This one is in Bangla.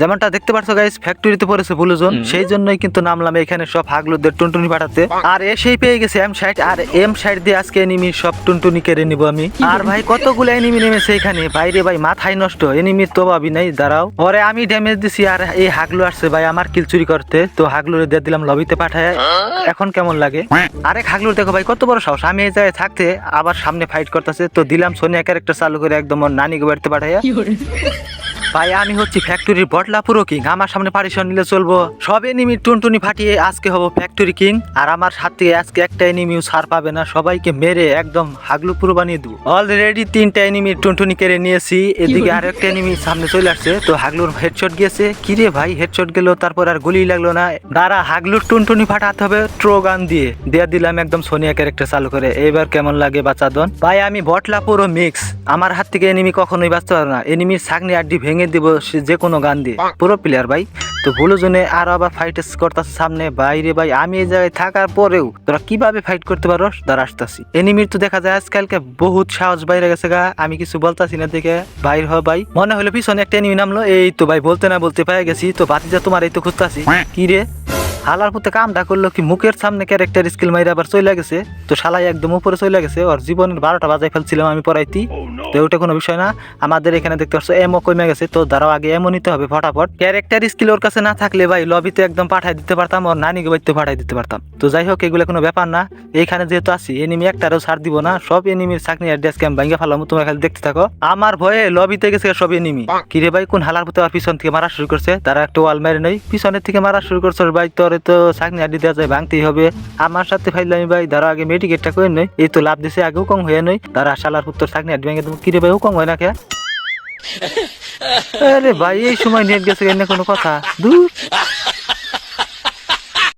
যেমনটা দেখতে পাচ্ছ গাইস ফ্যাক্টরিতে পড়েছে ব্লুজন সেই জন্যই কিন্তু নামলাম এখানে সব হাগলুদের টুনটুনি পাঠাতে। আর এসেই পেয়ে গেছে এম সাইড আর এম সাইড দিয়ে আজকে এনিমি সব টুনটুনি কেড়ে নিব আমি। আর ভাই কতগুলো এনিমি নেমেছে এখানে? বাইরে ভাই মাথায় নষ্ট এনিমির তো ভাবি নাই দাঁড়াও। পরে আমি ড্যামেজ দিছি আর এই হাগলু আসছে ভাই আমার কিল চুরি করতে। তো হাগলুরে দিয়ে দিলাম লবিতে পাঠায়। এখন কেমন লাগে? আরেক হাগলুর দেখো ভাই কত বড় সাহস। আমি এই জায়গায় থাকতে আবার সামনে ফাইট করতেছে তো দিলাম সোনিয়া ক্যারেক্টার চালু করে একদম নানিকে বাড়িতে পাঠায় ভাই আমি হচ্ছি ফ্যাক্টরির বটলা পুরো কিং আমার সামনে পারিশন নিলে চলবো। সব এনিমি টুনটুনি ফাটিয়ে আজকে হব ফ্যাক্টরি কিং আর আমার হাত থেকে আজকে একটা এনিমিও ছাড় পাবে না। সবাইকে মেরে একদম হাগলু পুরো বানিয়ে দেবো। অলরেডি তিনটা এনিমি টুনটুনি কেড়ে নিয়েছি। এদিকে আর একটা এনিমি সামনে চলে আসছে। তো হাগলুর হেডশট গিয়েছে। কিরে ভাই হেডশট গেল তারপর আর গুলি লাগল না। দাঁড়া হাগলুর টুনটুনি ফাটাতে হবে ট্রো গান দিয়ে। দিয়ে দিলাম একদম সোনিয়া ক্যারেক্টার চালু করে। এবার কেমন লাগে বাচ্চাদন ভাই আমি বটলা পুরো মিক্স আমার হাত থেকে এনিমি কখনোই বাঁচতে পারবে না। এনিমির ছাগনি আড্ডি ভেঙে দিব যে কোনো গান দিয়ে। পুরো প্লেয়ার ভাই। তো ভুলো জনে আরও আবার ফাইট করতেছে সামনে। বাইরে ভাই আমি এই জায়গায় থাকার পরেও তোরা কীভাবে ফাইট করতে পারো? তারা আসতেছি। এনিমির তো দেখা যায় আজকালকে বহুত সাহস বাইরে গেছে গা। আমি কিছু বলতাছি না দেখে বাইর হ ভাই। মনে হলো পিছনে একটা এনিমি নামলো। এই তো ভাই বলতে না বলতে পেয়ে গেছি। তো বাতিজা তোমার এই তো খুঁজতাছি। কি রে? হালার পুতে কামটা করল কি মুখের সামনে ক্যারেক্টার স্কিল মাইরে আবার চলে গেছে। তো শালাই একদম উপরে চলে গেছে ওর জীবনের বারোটা বাজাই ফেলছিলাম আমি পড়াইতি। তো ওটা কোনো বিষয় না আমাদের এখানে দেখতে পাচ্ছ এমও কমে গেছে তো দাঁড়াও আগে এমও নিতে হবে ফটাফট। ক্যারেক্টার স্কিল ওর কাছে না থাকলে ভাই লবিতে একদম পাঠাই দিতে পারতাম ওর নানিকে বাড়িতে পাঠাই দিতে পারতাম। তো যাই হোক এগুলো কোনো ব্যাপার না। এইখানে যেহেতু আছি এনিমি একটারও ছাড় দিব না সব এনিমির চাকনি অ্যাড্রেস ক্যাম্প ভাঙ্গা ফেলাম তোমরা খালি দেখতে থাকো। আমার ভয়ে লবিতে গেছে সব এনিমি কিরে ভাই কোন হালার পুতে আবার পিছন থেকে মারা শুরু করছে? তারা একটা ওয়াল মেরে নেই পিছনের থেকে মারা শুরু করছে ভাই ভাই তোর তো চাকনি আড্ডি দেওয়া যায় ভাঙতেই হবে। আমার সাথে ফাইলামি ভাই ধরো আগে মেডিকেটটা করে নই এই তো লাভ দিছে আগেও কম হয়ে নই। তারা শালার পুত্র চাকনি আড্ডি ভাঙে তুমি কিরে ভাই কম হয় না খেয়া আরে ভাই এই সময় নেট গেছে এনে কোনো কথা। দূর।